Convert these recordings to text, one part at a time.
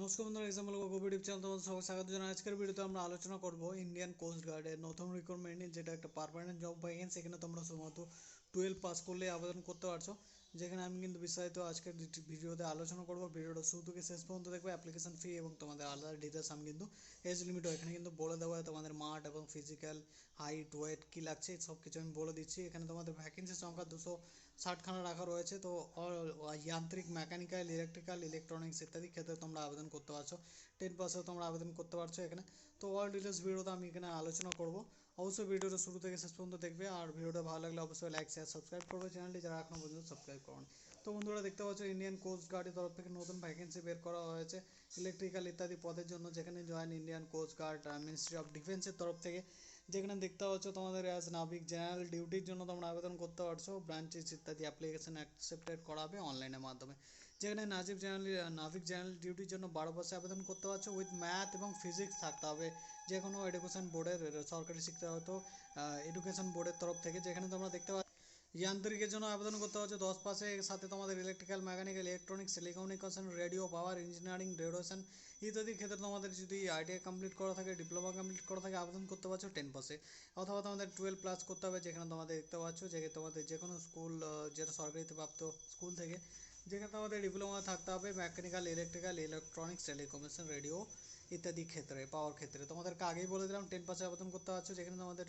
নমস্কার বন্ধুরা example YouTube channel তোমাদের সবাই স্বাগত জানাই। আজকের ভিডিওতে আমরা আলোচনা করব ইন্ডিয়ান কোস্ট গার্ডের নতুন রিক্রুটমেন্ট যেটা একটা পারমানেন্ট জব ভ্যাকেন্সি সেখানে তোমরা শুধুমাত্র টুয়েলভ পাস করলে আবেদন করতে পারছ। যেখানে আমি কিন্তু বিস্তারিত আজকের ভিডিওতে আলোচনা করব, ভিডিওটা শুরু থেকে শেষ পর্যন্ত দেখবে অ্যাপ্লিকেশন ফি এবং তোমাদের আলাদা ডিটেলস আমি কিন্তু এজ লিমিটও এখানে কিন্তু বলে দেওয়া হয় তোমাদের মাঠ এবং ফিজিক্যাল হাইট ওয়েট কী লাগছে সব কিছু আমি বলে দিচ্ছি। এখানে তোমাদের ভ্যাকেন্সির সংখ্যা দুশো ষাটখানা রাখা রয়েছে। তো যান্ত্রিক মেকানিক্যাল ইলেকট্রিক্যাল ইলেকট্রনিক্স ইত্যাদি ক্ষেত্রে তোমরা আবেদন করতে পারছ। টেন পাসেও তোমরা আবেদন করতে পারছ এখানে। তো অল ডিটেলস ভিডিওতে আমি এখানে আলোচনা করব। অবশ্যই ভিডিওটা শুরু থেকে শেষ পর্যন্ত দেখবে। আর ভিডিওটা ভালো লাগলে অবশ্যই লাইক শেয়ার সাবস্ক্রাইব করবে। চ্যানেলটি যারা এখনও পর্যন্ত সাবস্ক্রাইব করুন। তো বন্ধুরা, দেখতে পাচ্ছ ইন্ডিয়ান কোস্ট গার্ডের তরফ থেকে নতুন ভ্যাকেন্সি বের করা হয়েছে। ইলেকট্রিক্যাল ইত্যাদি পদের জন্য যেখানে join Indian Coast Guard ministry of ডিফেন্সের তরফ থেকে। যেখানে দেখতে পাচ্ছ তোমাদের অ্যাজ নাবিক জেনারেল ডিউটির জন্য তোমরা আবেদন করতে পারছ। ব্রাঞ্চেস ইত্যাদি অ্যাপ্লিকেশন অ্যাকসেপ্টেড করাবে অনলাইনের মাধ্যমে। যেখানে নাজিব জেনারেল নাবিক জেনারেল ডিউটির জন্য বারো বছর আবেদন করতে পারছ। উইথ ম্যাথ এবং ফিজিক্স থাকতে হবে। যে কোনো এডুকেশন বোর্ডের সরকারি শিক্ষা হয়তো এডুকেশন বোর্ডের তরফ থেকে যেখানে তোমরা দেখতে পাচ্ছ যান্ত্রিকের জন্য আবেদন করতে হচ্ছে দশ পাশে সাথে তোমাদের electrical mechanical electronics telecommunication radio power engineering radiation ইত্যাদি ক্ষেত্রে তোমাদের যদি আইটিআই কমপ্লিট করা থাকে ডিপ্লোমা কমপ্লিট করা থাকে, আবেদন করতে পারছ টেন পাসে অথবা তোমাদের টুয়েলভ প্লাস করতে হবে, যেখানে তোমাদের দেখতে পাচ্ছ যে তোমাদের যে কোনো স্কুল যেটা সরকারিতে প্রাপ্ত স্কুল থেকে যেখানে তোমাদের ডিপ্লোমা থাকতে হবে mechanical electrical electronics telecommunication radio ইত্যাদি ক্ষেত্রে পাওয়ার ক্ষেত্রে। তোমাদেরকে আগেই বলে দিলাম টেন পাসে আবেদন করতে পারছ। যেখানে তোমাদের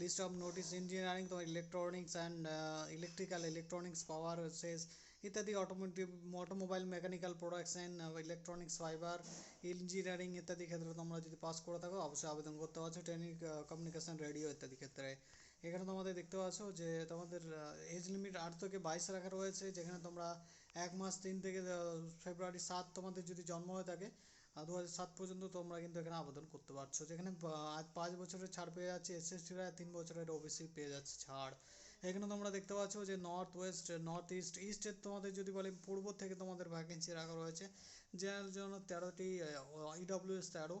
লিস্ট অফ নোটিস ইঞ্জিনিয়ারিং তোমার electronics and electrical electronics power সেস ইত্যাদি automotive automobile mechanical production electronics fibre engineering ইত্যাদি ক্ষেত্রে তোমরা যদি পাস করে থাকো, অবশ্যই আবেদন করতে পারছ। ট্রেনিং কমিউনিকেশন রেডিও ইত্যাদি ক্ষেত্রে। এখানে তোমাদের দেখতে পাচ্ছ যে তোমাদের এজ লিমিট আট থেকে বাইশ রাখা রয়েছে, যেখানে তোমরা এক মাস তিন থেকে ফেব্রুয়ারি সাত তোমাদের যদি জন্ম হয়ে থাকে দু হাজার সাত পর্যন্ত তোমরা কিন্তু এখানে আবেদন করতে পারছ। যেখানে পাঁচ বছরের ছাড় পেয়ে যাচ্ছে এসএসটিরা তিন বছরের ওবিসি পেয়ে যাচ্ছে ছাড়। এখানে তোমরা দেখতে পাচ্ছ যে নর্থ ওয়েস্ট নর্থ ইস্ট ইস্টের তোমাদের যদি বলে পূর্ব থেকে তোমাদের ভ্যাকেন্সি রাখা রয়েছে। যার জন্য তেরোটি ইডব্লিউএস তেরো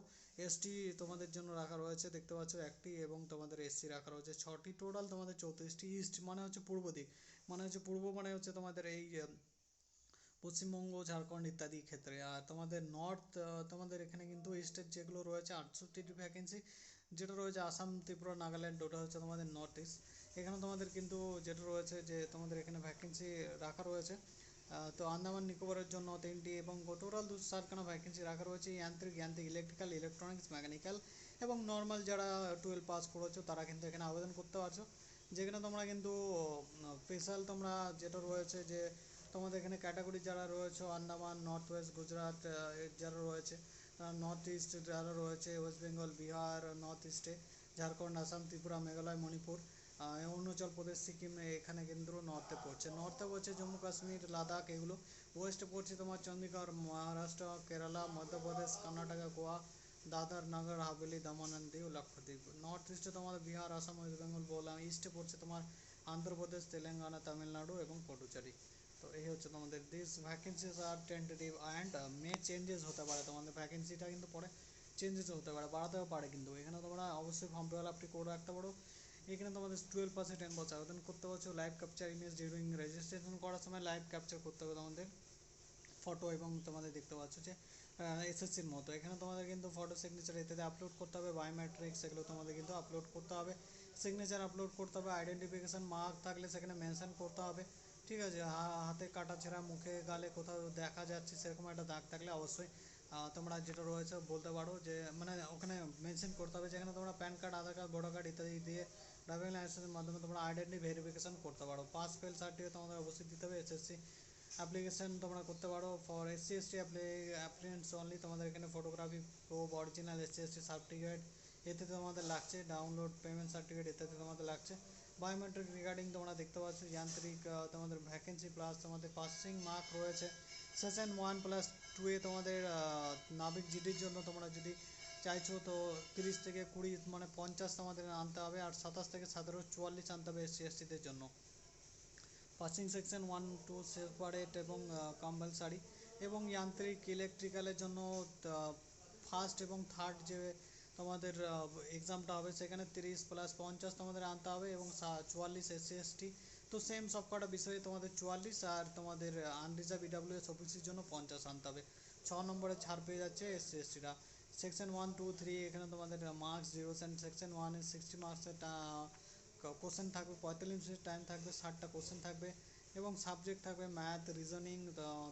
এসটি তোমাদের জন্য রাখা রয়েছে। দেখতে পাচ্ছ একটি এবং তোমাদের এসসি রাখা রয়েছে। ছটি টোটাল তোমাদের চৌত্রিশটি ইস্ট মানে হচ্ছে পূর্ব দিক। মানে হচ্ছে পূর্ব মানে হচ্ছে তোমাদের এই পশ্চিমবঙ্গ, ঝাড়খণ্ড ইত্যাদি ক্ষেত্রে। আর তোমাদের নর্থ তোমাদের এখানে কিন্তু স্টেট যেগুলো রয়েছে, আটষট্টিটি ভ্যাকেন্সি যেটা রয়েছে আসাম, ত্রিপুরা, নাগাল্যান্ড, ওটা হচ্ছে তোমাদের নর্থ ইস্ট এখানে তোমাদের কিন্তু যেটা রয়েছে যে তোমাদের এখানে ভ্যাকেন্সি রাখা রয়েছে। তো আন্দামান, নিকোবরের জন্য তিনটি এবং টোটাল দুশো ষাটখানা ভ্যাকেন্সি রাখা রয়েছে। যান্ত্রিক যান্ত্রিক ইলেকট্রিক্যাল ইলেকট্রনিক্স মেকানিক্যাল এবং নর্মাল যারা টুয়েলভ পাস করেছ, তারা কিন্তু এখানে আবেদন করতে পারছ। যেখানে তোমরা কিন্তু স্পেশাল তোমরা যেটা রয়েছে যে তোমাদের এখানে ক্যাটাগরি যারা রয়েছে, আন্দামান নর্থ ওয়েস্ট গুজরাট যারা রয়েছে নর্থ ইস্ট যারা রয়েছে ওয়েস্ট বেঙ্গল বিহার নর্থ ইস্টে ঝাড়খণ্ড আসাম ত্রিপুরা মেঘালয় মণিপুর অরুণাচল প্রদেশ সিকিম এখানে কিন্তু নর্থে পড়ছে। নর্থে পড়ছে জম্মু কাশ্মীর লাদাখ এগুলো। ওয়েস্টে পড়ছে তোমার চণ্ডীগড় মহারাষ্ট্র কেরালা মধ্যপ্রদেশ কর্ণাটকা গোয়া দাদার নগর হাভেলি দমন অ্যান্ড দিউ লক্ষদ্বীপ নর্থ ইস্টে তোমাদের বিহার আসাম ওয়েস্ট বেঙ্গল বললাম ইস্টে পড়ছে তোমার আন্ধ্রপ্রদেশ তেলেঙ্গানা তামিলনাড়ু এবং পটুচারি তো এই হচ্ছে তোমাদের this vacancies R tentative and may changes হতে পারে। তোমাদের ভ্যাকেন্সিটা কিন্তু পরে চেঞ্জেস হতে পারে, বাড়াতেও পারে কিন্তু। এখানে তোমরা অবশ্যই ফর্ম ফিল আপটি করে রাখতে পারো। এখানে তোমাদের টুয়েলভ পার্সেন্ট টেন বছর আবেদন করতে পারছ। Live capture image during registration করার সময় লাইভ ক্যাপচার করতে হবে তোমাদের। ফটো এবং তোমাদের দেখতে পাচ্ছ যে এসএসসির মতো। এখানে তোমাদের কিন্তু ফটো সিগনেচার ইত্যাদি আপলোড করতে হবে। বায়োমেট্রিক্স এগুলো তোমাদের কিন্তু আপলোড করতে হবে। সিগনেচার আপলোড করতে হবে। আইডেন্টিফিকেশান মার্ক থাকলে সেখানে মেনশন করতে হবে। ঠিক আছে হাতে কাটা ছেঁড়া, মুখে গালে কোথাও দেখা যাচ্ছে, সেরকম একটা দাগ থাকলে অবশ্যই তোমরা যেটা রয়েছে বলতে পারো যে মানে ওখানে মেনশন করতে হবে যেখানে তোমরা PAN card Aadhaar card voter card ইত্যাদি দিয়ে ড্রাইভিং লাইসেন্সের মাধ্যমে তোমরা আইডেন্টি ভেরিফিকেশন করতে পারো। পাস ফেল সার্টিফিকেট তোমাদের অবশ্যই দিতে হবে এসএসসি অ্যাপ্লিকেশন তোমরা করতে পারো। For SC ST applicants only তোমাদের এখানে photography proof original SC ST certificate এতে তোমাদের লাগছে ডাউনলোড পেমেন্ট সার্টিফিকেট ইত্যাদি তোমাদের লাগছে। বায়োমেট্রিক রিগার্ডিং তোমরা দেখতে পাচ্ছ যান্ত্রিক তোমাদের ভ্যাকেন্সি প্লাস তোমাদের পাসিং মার্ক রয়েছে। সেশন ওয়ান প্লাস টু এ তোমাদের নাবিক জিডির জন্য তোমরা যদি চাইছো তো তিরিশ থেকে কুড়ি মানে পঞ্চাশ তোমাদের আনতে হবে আর সাতাশ থেকে সতেরো, চুয়াল্লিশ আনতে হবে এসসি এসটিদের জন্য। Passing section one two separate এবং কম্পালসারি এবং যান্ত্রিক ইলেকট্রিক্যালের জন্য ফার্স্ট এবং থার্ড যে তোমাদের এক্সামটা হবে সেখানে তিরিশ প্লাস পঞ্চাশ তোমাদের আনতে হবে এবং চুয়াল্লিশ এসসি এসটি তো সেম সব কটা বিষয়ে তোমাদের চুয়াল্লিশ আর তোমাদের আনরিজার্ভ ইডাব্লিউএস অফিসের জন্য পঞ্চাশ আনতে হবে। ছ নম্বরে ছাড় পেয়ে যাচ্ছে এসসি এসটিরা সেকশন ওয়ান টু থ্রি এখানে তোমাদের মার্কস জিরো সেকশন ওয়ানে সিক্সটি মার্কসের কোশ্চেন থাকবে, পঁয়তাল্লিশ মিনিট টাইম থাকবে, ষাটটা কোশ্চেন থাকবে এবং সাবজেক্ট থাকবে ম্যাথ রিজনিং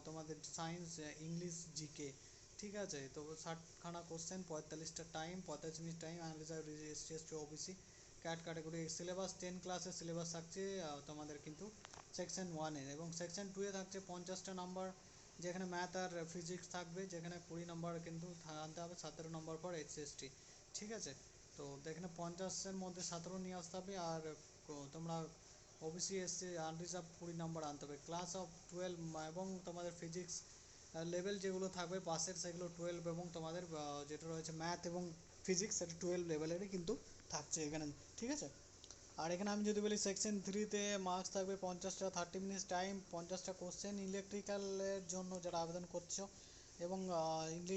তোমাদের সায়েন্স ইংলিশ জিকে ঠিক আছে, তো ষাটখানা কোশ্চেন পঁয়তাল্লিশটা টাইম পঁয়তাল্লিশ minute time unreserve ST ST OBC cat category syllabus ten ক্লাসের সিলেবাস থাকছে তোমাদের কিন্তু সেকশন ওয়ানে এবং সেকশন টুয়ে থাকছে পঞ্চাশটা নাম্বার যেখানে ম্যাথ আর ফিজিক্স থাকবে, যেখানে কুড়ি নম্বর কিন্তু আনতে হবে, সতেরো নম্বর পর এইচ ঠিক আছে? তো এখানে পঞ্চাশের মধ্যে সতেরো নিয়ে আসতে হবে, আর তোমরা ওবিসি এসসি আনরিজার্ভ কুড়ি নম্বর আনতে হবে। ক্লাস অফ টুয়েলভ এবং তোমাদের ফিজিক্স লেভেল যেগুলো থাকবে পাসের সেগুলো টুয়েলভ এবং তোমাদের যেটা রয়েছে ম্যাথ এবং ফিজিক্স সেটা টুয়েলভ লেভেলেরই কিন্তু থাকছে এখানে, ঠিক আছে? আর এখানে আমি যদি বলি সেকশন থ্রিতে মার্কস থাকবে পঞ্চাশটা থার্টি মিনিটস টাইম পঞ্চাশটা কোশ্চেন ইলেকট্রিক্যালের জন্য যারা আবেদন করছ এবং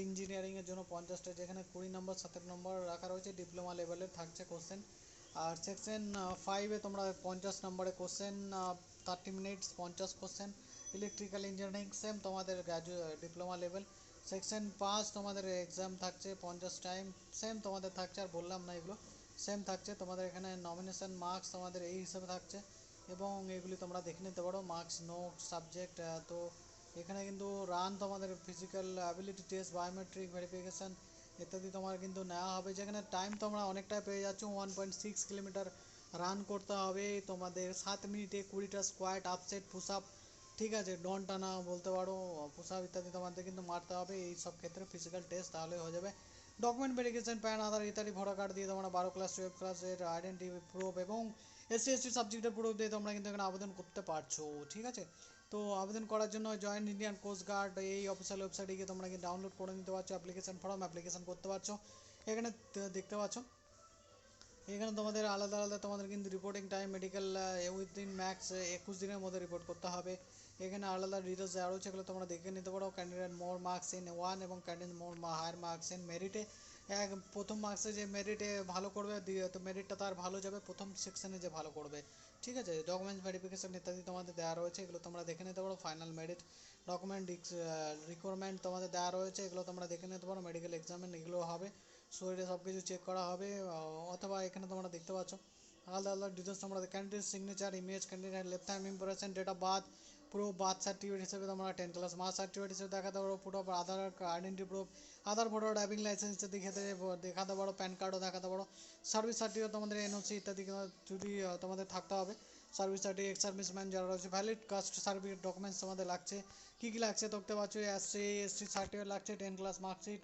ইঞ্জিনিয়ারিংয়ের জন্য পঞ্চাশটা, যেখানে কুড়ি নম্বর সতেরো নম্বর রাখা রয়েছে ডিপ্লোমা লেভেলের থাকছে কোশ্চেন আর সেকশন ফাইভে তোমরা পঞ্চাশ নম্বরে কোশ্চেন থার্টি মিনিটস পঞ্চাশ কোশ্চেন ইলেকট্রিক্যাল ইঞ্জিনিয়ারিং সেম তোমাদের গ্র্যাজুয়েট ডিপ্লোমা লেভেল সেকশন পাঁচ তোমাদের এক্সাম থাকছে, পঞ্চাশ টাইম সেম তোমাদের থাকছে, আর বললাম না এগুলো সেম থাকছে, তোমাদের এখানে নমিনেশন মার্কস তোমাদের এই হিসাবে থাকছে, এবং এগুলি তোমরা দেখে নিতে পারো মার্কস নোট সাবজেক্ট তো এখানে কিন্তু রান তোমাদের physical ability test biometric verification ইত্যাদি তোমার কিন্তু নেওয়া হবে, যেখানে টাইম তোমরা অনেকটাই পেয়ে যাচ্ছ one point six kilometre run করতে হবে, তোমাদের সাত মিনিটে কুড়িটা স্কোয়াট আপসেট পুশ আপ ঠিক আছে, ডন টানা বলতে পারো পুশ আপ ইত্যাদি তোমাদের কিন্তু মারতে হবে, এই সব ক্ষেত্রে ফিজিক্যাল টেস্ট তাহলে হয়ে যাবে। ডকুমেন্ট ভেরিফিকেশন প্যান আধার ইত্যাদি ভোটার কার্ড দিয়ে তোমরা বারো ক্লাস টুয়েলভ ক্লাসের আইডেন্টি প্রুফ এবং এসসি এসটি সাবজেক্টের প্রুফ দিয়ে তোমরা কিন্তু এখানে আবেদন করতে পারছ, ঠিক আছে? তো আবেদন করার জন্য জয়েন্ট ইন্ডিয়ান কোস্ট গার্ড এই অফিসিয়াল ওয়েবসাইটে গিয়ে তোমরা কিন্তু ডাউনলোড করে নিতে পারছ অ্যাপ্লিকেশন ফর্ম অ্যাপ্লিকেশন করতে পারছ। এখানে দেখতে পাচ্ছ? এখানে তোমাদের আলাদা আলাদা তোমাদের কিন্তু reporting time medical within max একুশ দিনের মধ্যে রিপোর্ট করতে হবে। এখানে আলাদা ডিটেলস দেওয়া রয়েছে এগুলো তোমরা দেখে নিতে পারো। Candidate more marks in one এবং candidate more higher marks in মেরিটে এক, প্রথম মার্কসে যে মেরিটে ভালো করবে তো মেরিটটা তার ভালো যাবে, প্রথম সেকশনে যে ভালো করবে। ঠিক আছে? ডকুমেন্টস ভেরিফিকেশন ইত্যাদি তোমাদের দেওয়া রয়েছে, এগুলো তোমরা দেখে নিতে পারো। ফাইনাল মেরিট ডকুমেন্ট রিকোয়ারমেন্ট তোমাদের দেওয়া রয়েছে, এগুলো তোমরা দেখে নিতে পারো। মেডিকেল এক্সামিন এগুলো হবে। শরীরে সব কিছু চেক করা হবে। অথবা এখানে তোমরা দেখতে পাচ্ছ। আলাদা আলাদা ডিটেলস তোমরা candidate signature image candidate left hand impression date of birth পুরো বার্থ সার্টিফিকেট হিসেবে তোমরা টেন ক্লাস মার্কস সার্টিফিকেট হিসেবে দেখাতে পারো পুরো Aadhaar identity proof Aadhaar voter driving licence ইত্যাদি ক্ষেত্রে দেখাতে পারো প্যান কার্ডও দেখাতে পারো। সার্ভিস সার্টিফিকেট তোমাদের এনওসি ইত্যাদি যদি তোমাদের থাকতে হবে। সার্ভিস সার্টিফিকেট এক্স সার্ভিসম্যান যারা রয়েছে ভ্যালিড কাস্ট সার্টিফিকেট ডকুমেন্টস তোমাদের লাগছে। কী কী লাগছে দেখতে পাচ্ছ? এসসি এসটি সার্টিফিকেট লাগছে ten class marksheet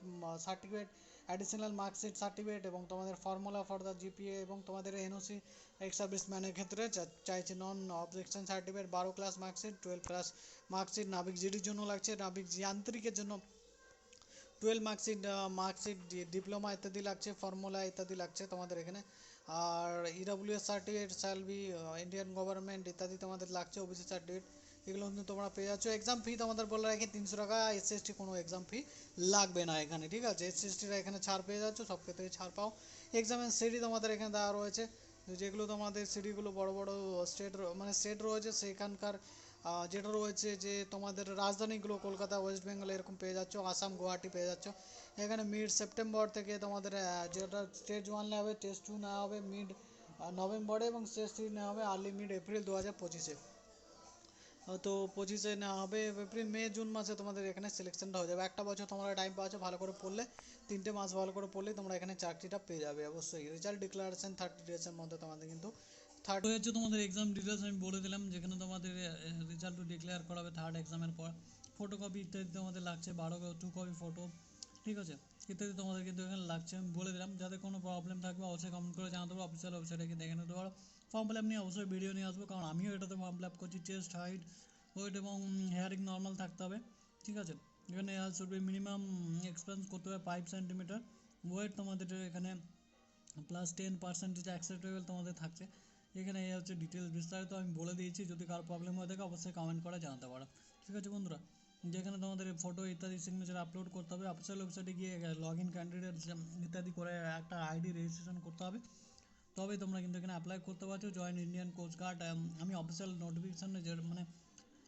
certificate additional marksheet certificate এবং তোমাদের ফর্মুলা ফর দ্য জিপিএ এবং তোমাদের এনওসি এক্স সার্ভিসম্যানের ক্ষেত্রে চাইছে নন অবজেকশন সার্টিফিকেট বারো class marksheet twelve class marksheet নাবিক জিডির জন্য লাগছে, নাবিক যান্ত্রিকের জন্য টুয়েলভ মার্কশিট মার্কশিট ডিপ্লোমা ইত্যাদি লাগছে ফর্মুলা ইত্যাদি লাগছে তোমাদের এখানে। আর EWS certificate shall be Indian government ইত্যাদি তোমাদের লাগছে ওবিসি সার্টিফিকেট এগুলো কিন্তু তোমরা পেয়ে যাচ্ছ। এক্সাম ফি তোমাদের বলে রাখি, তিনশো টাকা এসসি এসটি কোনো এক্সাম ফি লাগবে না এখানে, ঠিক আছে? এসসি এসটিরা এখানে ছাড় পেয়ে যাচ্ছ, সব ক্ষেত্রে ছাড় পাও। এক্সামের সিডি তোমাদের এখানে দেওয়া রয়েছে। যেগুলো তোমাদের সিডিগুলো বড় বড় স্টেট মানে স্টেট রয়েছে, সেখানকার যেটা রয়েছে যে তোমাদের রাজধানীগুলো, কলকাতা ওয়েস্ট বেঙ্গল এরকম পেয়ে যাচ্ছ আসাম গুয়াহাটি পেয়ে যাচ্ছ। এখানে মিড সেপ্টেম্বর থেকে তোমাদের যেটা স্টেজ ওয়ান নেওয়া হবে টেস্ট টু নেওয়া হবে মিড নভেম্বরে এবং স্টেজ থ্রি নেওয়া হবে আর্লি মিড এপ্রিল দু হাজার পঁচিশে। তো পঁচিশে নেওয়া হবে, এপ্রিল, মে, জুন মাসে তোমাদের এখানে সিলেকশনটা হয়ে যাবে। একটা বছর তোমরা টাইম পাচ্ছ ভালো করে পড়লে, তিনটে মাস ভালো করে পড়লেই তোমরা এখানে চাকরিটা পেয়ে যাবে অবশ্যই। রেজাল্ট ডিক্লারেশন থার্টি ডেজের মধ্যে তোমাদের কিন্তু থার্ড হচ্ছে তোমাদের এক্সাম ডিটেলস আমি বলে দিলাম, যেখানে তোমাদের রেজাল্ট ডিক্লেয়ার করা হবে থার্ড এক্সামের পর। ফটোকপি ইত্যাদি তোমাদের লাগছে, বারো টু কপি ফটো ঠিক আছে? ইত্যাদি তোমাদের কিন্তু এখানে লাগছে, আমি বলে দিলাম যাদের কোনো প্রবলেম থাকবে, অবশ্যই কমেন্ট করে জানাতে পারো অফিসিয়াল ওয়েবসাইটে গিয়ে দেখে নিতে পারো। ফর্ম ফিল আপ নিয়ে অবশ্যই ভিডিও নিয়ে আসব, কারণ আমিও এটাতে ফর্ম ফিল আপ করছি চেস্ট হাইট ওয়েট এবং হেয়ারিং নর্মাল থাকতে হবে, ঠিক আছে? এখানে শুড বি মিনিমাম এক্সপেন্স করতে হবে ফাইভ সেন্টিমিটার ওয়েট তোমাদের এখানে প্লাস টেন পার্সেন্টেজ অ্যাকসেপ্টেবল তোমাদের থাকছে। এখানে এই হচ্ছে ডিটেলস বিস্তারিত আমি বলে দিয়েছি, যদি কারও প্রবলেম হয়ে থাকে, অবশ্যই কমেন্ট করে জানাতে পারো, ঠিক আছে বন্ধুরা? যেখানে তোমাদের ফটো ইত্যাদি সিগনেচার আপলোড করতে হবে অফিসিয়াল ওয়েবসাইটে গিয়ে লগ ইন ক্যান্ডিডেট ইত্যাদি করে একটা আইডি রেজিস্ট্রেশন করতে হবে। তবে তোমরা কিন্তু এখানে অ্যাপ্লাই করতে পারছ জয়েন ইন্ডিয়ান কোস্ট গার্ড আমি অফিসিয়াল নোটিফিকেশানে যে মানে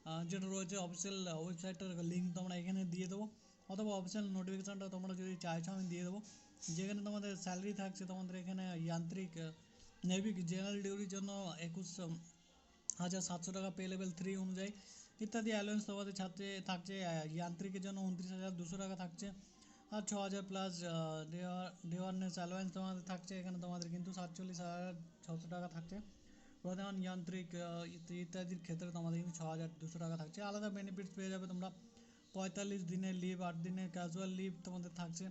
আহ, যেটা রয়েছে অফিসিয়াল ওয়েবসাইটটার লিঙ্ক তোমরা এখানে দিয়ে দেবো। অথবা অফিসিয়াল নোটিফিকেশানটা তোমরা যদি চাইছো আমি দিয়ে দেবো। যেখানে তোমাদের স্যালারি থাকছে তোমাদের এখানে যান্ত্রিক নেভিক জেনারেল ডিউটির জন্য একুশ উম, হাজার সাতশো টাকা পে লেভেল থ্রি অনুযায়ী ইত্যাদি অ্যালোয়েন্স তোমাদের ছাত্রে থাকছে যান্ত্রিকের জন্য উনত্রিশ হাজার দুশো টাকা থাকছে। আর ছ হাজার প্লাস ডেওয়ারনেস অ্যালোয়েন্স তোমাদের থাকছে, এখানে তোমাদের কিন্তু সাতচল্লিশ হাজার ছশো টাকা থাকছে। প্রধান যান্ত্রিক ইত্যাদির ক্ষেত্রে তোমাদের কিন্তু ছ হাজার দুশো টাকা থাকছে। আলাদা বেনিফিটস পেয়ে যাবে তোমরা। পঁয়তাল্লিশ দিনের লিভ আট দিনের ক্যাজুয়াল লিভ তোমাদের থাকছে।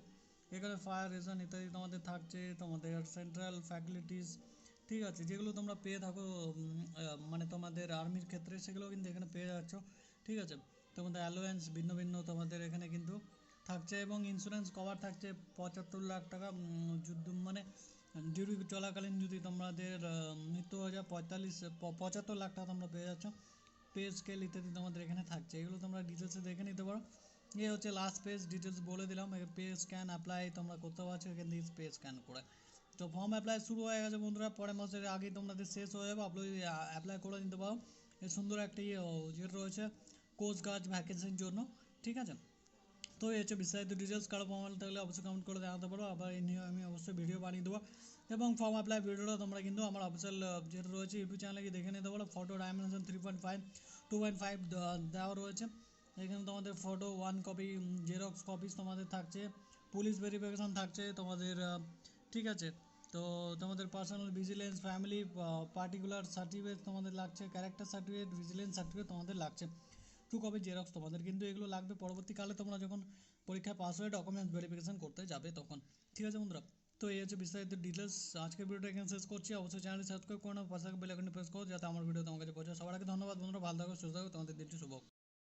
এখানে ফায়ার রেশন ইত্যাদি তোমাদের থাকছে, তোমাদের সেন্ট্রাল ফ্যাসিলিটিস ঠিক আছে, যেগুলো তোমরা পেয়ে থাকো মানে তোমাদের আর্মির ক্ষেত্রে সেগুলো কিন্তু এখানে পেয়ে যাচ্ছ, ঠিক আছে? তোমাদের অ্যালোয়েন্স ভিন্ন ভিন্ন তোমাদের এখানে কিন্তু থাকছে এবং ইন্স্যুরেন্স কভার থাকছে পঁচাত্তর লাখ টাকা যুদ্ধ মানে ডিউটি চলাকালীন যদি তোমাদের মৃত্যু হয়ে যায় পঁয়তাল্লিশ পঁচাত্তর লাখ টাকা তোমরা পেয়ে যাচ্ছ। পে স্কেল ইত্যাদি তোমাদের এখানে থাকছে, এগুলো তোমরা ডিটেলসে দেখে নিতে পারো। এই হচ্ছে লাস্ট পেজ ডিটেলস বলে দিলাম পে স্ক্যান অ্যাপ্লাই তোমরা করতে পারছ, এখান থেকে পে স্ক্যান করে। তো ফর্ম অ্যাপ্লাই শুরু হয়ে গেছে বন্ধুরা। পরের মাসের আগেই তোমাদের শেষ হয়ে যাবে। আপলোড অ্যাপ্লাই করে নিতে পারো। এই সুন্দর একটি ও, যেটা রয়েছে কোস্ট গার্ড ভ্যাকেন্সির জন্য। ঠিক আছে? তো এই হচ্ছে বিস্তারিত ডিটেলস কারও ফর্ম থাকলে অবশ্যই কমেন্ট করে জানাতে পারো। আবার এই নিয়ে আমি অবশ্যই ভিডিও বানিয়ে দেবো। এবং ফর্ম অ্যাপ্লাই ভিডিওটা তোমরা কিন্তু আমার অফিসিয়াল যেটা রয়েছে ইউটিউব চ্যানেলে গিয়ে দেখে নিতে পারো। Photo dimension three point five two point five দেওয়া রয়েছে। এখানে তোমাদের photo one copy Xerox copies তোমাদের থাকছে। পুলিশ ভেরিফিকেশন থাকছে তোমাদের ঠিক আছে? তো তোমাদের personal vigilance family particular certificate তোমাদের লাগছে ক্যারেক্টার সার্টিফিকেট ভিজিলেন্স সার্টিফিকেট তোমাদের লাগছে। টু কপি জেরক্স তোমাদের কিন্তু এগুলো লাগবে। পরবর্তীকালে তোমরা যখন পরীক্ষায় পাস হয়ে ডকুমেন্টস ভেরিফিকেশন করতে যাবে তখন। ঠিক আছে বন্ধুরা? তো এই হচ্ছে বিস্তারিত ডিটেলস আজকে ভিডিওটা এখানে শেষ করছি। অবশ্যই চ্যানেল সাবস্ক্রাইব করে পাশে বেল আইকনটি প্রেস করো, যাতে আমার ভিডিও তোমার কাছে পৌঁছায় সবার আগে ধন্যবাদ বন্ধুরা। ভালো থাকো, সুস্থ থাকো। তোমাদের দিনটি শুভ।